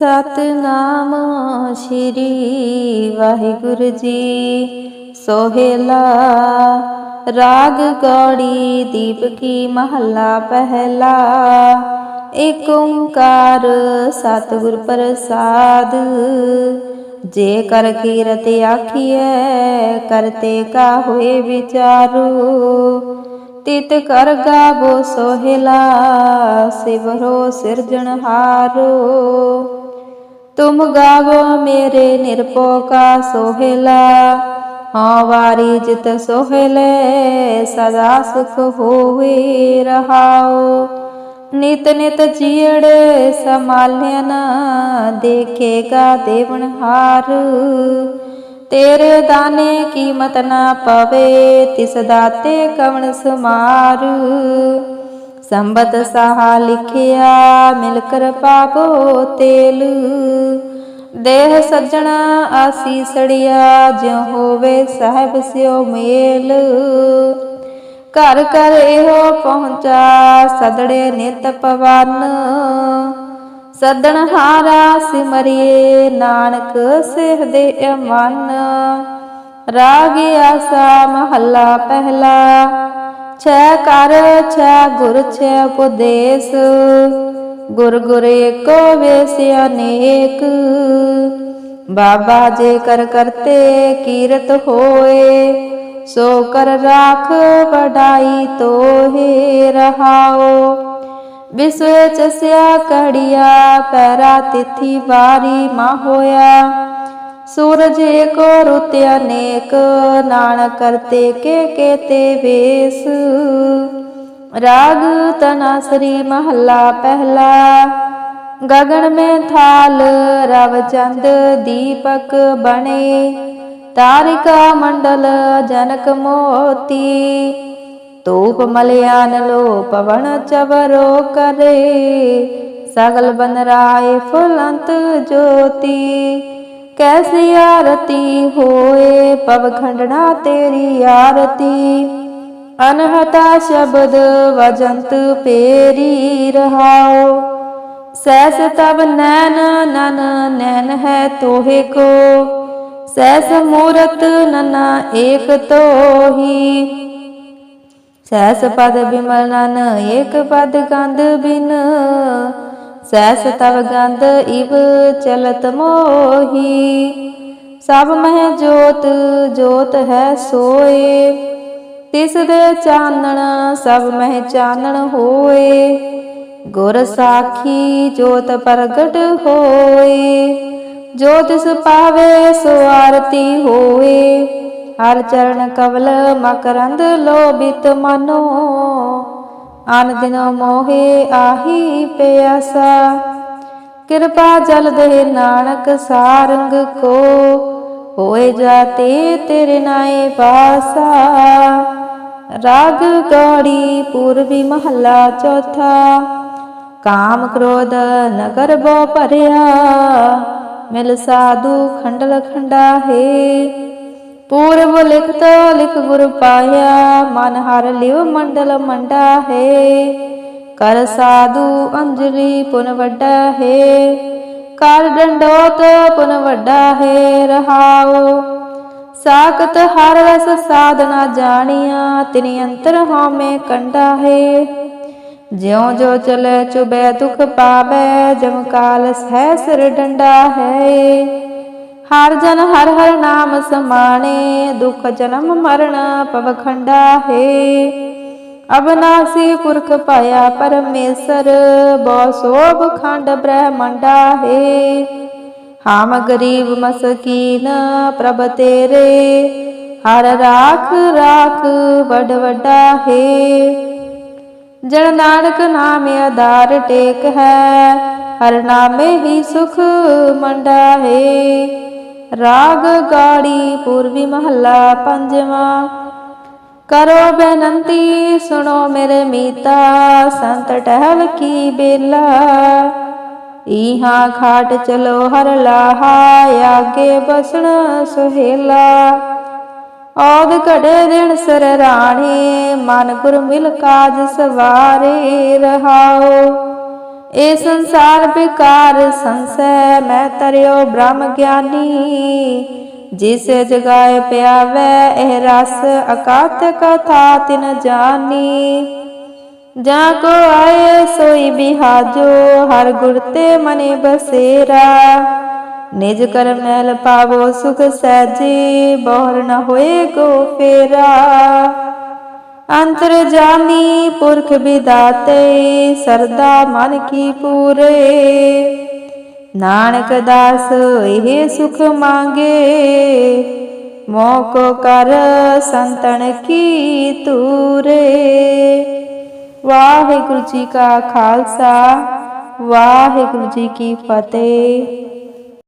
ਸਤਨਾਮ ਸ੍ਰੀ ਵਾਹਿਗੁਰੂ ਜੀ। ਸੋਹੇਲਾ, ਰਾਗ ਗੌੜੀ ਦੀਪਕੀ ਮਹੱਲਾ ਪਹਿਲਾ। ਏਕ ਓੰਕਾਰ ਸਤਿਗੁਰ ਪ੍ਰਸਾਦ। ਜੇ ਕਰ ਕੀਰਤ ਆਖੀਐ ਕਰਤੇ ਕਾ ਹੋਏ ਵਿਚਾਰੂ। ਤਿਤ ਕਰ ਗਾਵੋ ਸੋਹਿਲਾ, ਸਿਵਰੋ ਸਿਰਜਣਹਾਰੋ। ਤੁਮ ਗਾਵੋ ਮੇਰੇ ਨਿਰਪੋ ਕਾ ਸੋਹਿਲਾ ਹਾਂ ਵਾਰੀ ਜਿਤ ਸੋਹਿਲੇ ਸਦਾ ਸੁਖ ਹੋਵੇ ਰਹਾਓ ਨਿਤ ਨਿਤ ਜੀੜ ਸਮਾਲਿਆਨ ਦੇਖੇਗਾ ਦੇਵਨਹਾਰ ਤੇਰੇ ਦਾਨੇ ਕੀਮਤ ਨਾ ਪਵੇ ਤਿਸ ਦਾਤੇ ਕਵਣ ਸਮਾਰ ਸੰਬਤ ਸਹਾ ਲਿਖਿਆ, ਮਿਲ ਕਰ ਪਾਵੋ ਤੇਲ। ਦੇਹ ਸੱਜਣਾ ਆਸੀਸੜਿਆ ਜਿਉ ਹੋਵੇ ਸਾਹਿਬ ਸਿਓ ਮੇਲ। ਘਰ ਘਰ ਇਹੋ ਪਹੁੰਚਾ, ਸਦੜੇ ਨਿਤ ਪਵਨ। ਸਦਣ ਹਾਰਾ ਸਿਮਰਿਏ, ਨਾਨਕ ਸਿਹ ਦੇ ਅਮਨ। ਰਾਗ ਆਸਾ ਮਹੱਲਾ ਪਹਿਲਾ ਛੈ ਕਰ, ਛੈ ਗੁਰ, ਛੈ ਉਪਦੇਸ਼। ਗੁਰ ਗੁਰ ਏਕੋ ਵੇਸ ਅਨੇਕ ਬਾਬਾ ਜੇ ਕਰ ਕਰਤੇ ਕੀਰਤ ਹੋਏ, ਸੋ ਕਰ ਰਾਖ ਵਡਾਈ ਤੋਹੇ ਰਹਾਓ। ਵਿਸਵੇ ਚਸਿਆ ਕੜਿਆ ਪੈਰਾ ਤਿਥੀ ਵਾਰੀ ਮਾ ਹੋਇਆ। ਸੂਰਜ ਏਕ ਰੁੱਤ ਅਨੇਕ ਨਾਨਕ ਕਰਤੇ ਕੇ ਕੇਤੇ ਵੇਸ ਰਾਗ ਤਨਾਸਰੀ ਮਹੱਲਾ ਪਹਿਲਾ ਗगन में थाल रवचंद दीपक बने तारिका मंडल जनक मोती तूप मलयान लो पवन चवरो करे सगल बन राय फुलंत ज्योति ਕੈਸੀ ਆਰਤੀ ਹੋਏ, ਪਵ ਤੇਰੀ ਆਰਤੀ। ਅਨਹਤਾ ਸ਼ਬਦ ਵਜੰਤ ਪੇਰੀ ਰਹਾਓ ਸੈਸ ਤਬ ਨੈਨ ਨਨ ਨੈਨ ਹੈ ਤੋਹੇ ਕੋ। ਸੈਸ ਮੂਰਤ ਨਨਾ ਏਕ ਤੋਹੀ। ਸੈਸ ਪਦ ਬਿਮਲ ਨਨ ਏਕ ਪਦ ਗੰਧ ਬਿਨ। ਸੈਸ ਤਵ ਗੰਧ ਇਵ ਚਲਤ ਮੋਹੀ। ਸਭ ਮਹਿ ਜੋਤ ਜੋਤ ਹੈ ਸੋਏ। ਤਿਸ ਦੇ ਚਾਨਣ, ਸਭ ਮਹਿ ਚਾਨਣ ਹੋਏ। ਗੁਰ ਸਾਖੀ ਜੋਤ ਪ੍ਰਗਟ ਹੋਏ। ਜੋ ਤਿਸ ਪਾਵੇ ਸੋ ਆਰਤੀ ਹੋਏ। ਹਰ ਚਰਨ ਕਵਲ ਮਕਰੰਦ ਲੋਭਿਤ ਮਨੋ। ਅਨ ਮੋਹੇ ਆਹੀ ਪਿਆਸਾ। ਕਿਰਪਾ ਜਲ ਦੇ ਨਾਨਕ ਸਾਰੰਗ ਕੋ। ਹੋਏ ਜਾਤੇ ਤੇਰੇ ਨਾਏ ਪਾਸਾ ਰਾਗ ਗੌੜੀ ਪੂਰਬੀ ਮਹੱਲਾ ਚੌਥਾ। ਕਾਮ ਕ੍ਰੋਧ ਨਗਰ ਬੋ ਭਰਿਆ। ਮਿਲ ਸਾਧੂ ਖੰਡਲ ਖੰਡਾ ਹੈ ਪੂਰਬ ਲਿਖਤ ਲਿਖ ਗੁਰ ਪਾਇਆ, ਮਨ ਹਰ ਲਿਵ ਮੰਡਲ ਮੰਡਾ ਹੈ। ਕਰ ਸਾਧੂ ਅੰਜਲੀ ਪੁਨ ਵੱਡਾ ਹੈ। ਕਰ ਡੰਡੋਤ ਪੁਨ ਵੱਡਾ ਹੈ ਰਹਾਓ ਸਾਖਤ ਹਰ ਰਸ ਸਾਧਨਾ ਜਾਣੀਆਂ, ਤਿਨੀ ਅੰਤਰ ਹਉਮੈ ਕੰਡਾ ਹੈ। ਜਿਉ ਜੋ ਚਲੇ ਚੁਬੈ ਦੁਖ ਪਾਵੈ, ਜਮ ਕਾਲ ਸਹਿ ਸਿਰ ਡੰਡਾ ਹੈ। ਹਰ ਜਨ ਹਰ ਹਰ ਨਾਮ ਸਮਾਣੇ, ਦੁਖ ਜਨਮ ਮਰਨ ਪਵਖੰਡਾ ਹੈ ਅਬਨਾਸੀ ਪੁਰਖ ਪਾਇਆ ਪਰਮੇਸ਼ਰ, ਬੋ ਸੋਭ ਖੰਡ ਬ੍ਰਹਮੰਡਾ ਹੈ ਹਾਮ ਗਰੀਬ ਮਸਕੀਨ ਪ੍ਰਭ ਤੇਰੇ, ਹਰ ਰਾਖ ਰਾਖ ਵੱਡ ਵਡਾ ਹੈ ਜਨ ਨਾਨਕ ਨਾਮ ਆਧਾਰ ਟੇਕ ਹੈ, ਹਰ ਨਾਮੇ ਹੀ ਸੁਖ ਮੰਡਾ ਹੈ ਰਾਗ ਗਾੜੀ ਪੂਰਬੀ ਮਹੱਲਾ ਪੰਜਵਾਂ। ਕਰੋ ਬੇਨੰਤੀ, ਸੁਣੋ ਮੇਰੇ ਮੀਤਾ, ਸੰਤ ਟਹਿਲ ਕੀ ਬੇਲਾ। ਇਹਾਂ ਖਾਟ ਚਲੋ ਹਰ ਲਾਹਾ, ਆਗੇ ਬਸਣ ਸੁਹੇਲਾ। ਔਦ ਘੜੇ ਦਿਨ ਸਰ ਰਾਣੀ, ਮਨ ਗੁਰ ਮਿਲ ਕਾਜ ਸਵਾਰੇ ਰਹਾਓ। ਏ ਸੰਸਾਰ ਵਿਕਾਰ ਸੰਸੈ, ਮੈਂ ਤਰਿਓ ਬ੍ਰਹਮ ਗਿਆਨੀ। ਜਿਸ ਜਗਾਏ ਪਿਆਵੈ, ਇਹ ਰਸ ਅਕਾਤ ਕਥਾ ਤਿਨ ਜਾਨੀ। ਜਾਂ ਕੋ ਆਏ, ਸੋਈ ਬਿਹਾਜੋ, ਹਰ ਗੁਰ ਤੇ ਮਨੇ ਬਸੇਰਾ। ਨਿਜ ਕਰਮ ਮੈਲ ਪਾਵੋ ਸੁਖ ਸਹਿਜੇ, ਬੋਹਰ ਨ ਹੋਏ ਕੋ ਫੇਰਾ। ਅੰਤਰ ਜਾਮੀ ਪੁਰਖ ਵਿਦਾਤੇ, ਸਰਦਾ ਮਨ ਕੀ ਪੂਰੇ। ਨਾਨਕ ਦਾਸ, ਇਹ ਸੁਖ ਮੰਗੇ। ਮੋਕੋ ਕਰ ਸੰਤਨ ਕੀ ਤੂਰੇ। ਵਾਹਿਗੁਰੂ ਜੀ ਕਾ ਖਾਲਸਾ, ਵਾਹਿਗੁਰੂ ਜੀ ਕੀ ਫਤਿਹ।